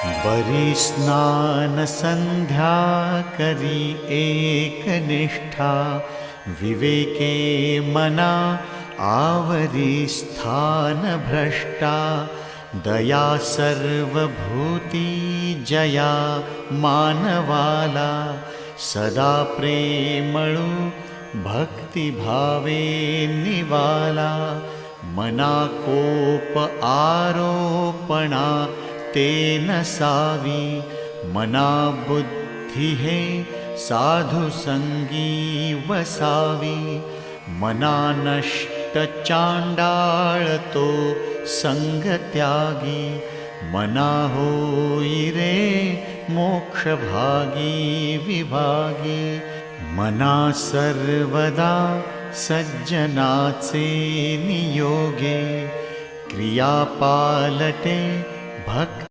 स्नान एकनिष्ठा विवेके मना आवरी स्थान भ्रष्टा दया सर्वभूति जया मानवाला सदा प्रेमळु भक्तिभावे निवाला मना कोप आरोपणा तेन सावी मना बुद्धि हे साधु संगी वसावी। मना नष्ट चांडाळतो संग त्यागी। मना होई रे मोक्ष भागी विभागी। मना सर्वदा सज्जनाचे नियोगे। क्रिया पालटे भक्त